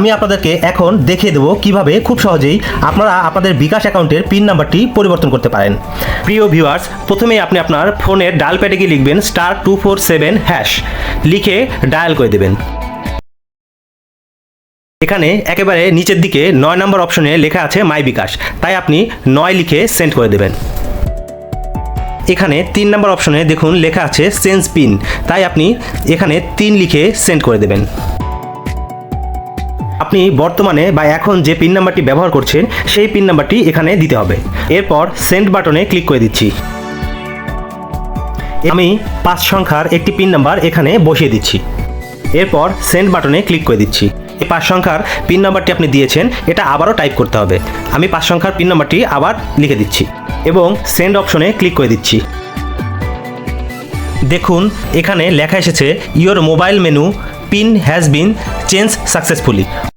আমি আপনাদেরকে এখন দেখিয়ে দেবো কীভাবে খুব সহজেই আপনারা আপনাদের বিকাশ অ্যাকাউন্টের পিন নাম্বারটি পরিবর্তন করতে পারেন। প্রিয় ভিউয়ার্স, প্রথমেই আপনি আপনার ফোনের ডায়াল প্যাডে গিয়ে লিখবেন star two four seven hash. লিখে ডায়াল করে দেবেন। এখানে একেবারে নিচের দিকে নয় নম্বর অপশনে লেখা আছে মাই বিকাশ। তাই আপনি নয় লিখে সেন্ড করে দেবেন। এখানে তিন নম্বর অপশনে দেখুন লেখা আছে সেন্স পিন। তাই আপনি এখানে তিন লিখে সেন্ড করে দেবেন। আপনি বর্তমানে বা এখন যে পিন নাম্বারটি ব্যবহার করছেন, সেই পিন নাম্বারটি এখানে দিতে হবে। এরপর সেন্ড বাটনে ক্লিক করে দিচ্ছি। আমি পাঁচ সংখ্যার একটি পিন নাম্বার এখানে বসিয়ে দিচ্ছি। এরপর সেন্ড বাটনে ক্লিক করে দিচ্ছি। এই পাঁচ সংখ্যার পিন নাম্বারটি আপনি দিয়েছেন, এটা আবারও টাইপ করতে হবে। আমি পাঁচ সংখ্যার পিন নাম্বারটি আবার লিখে দিচ্ছি এবং সেন্ড অপশনে ক্লিক করে দিচ্ছি। দেখুন, এখানে লেখা এসেছে your mobile menu PIN has been change successfully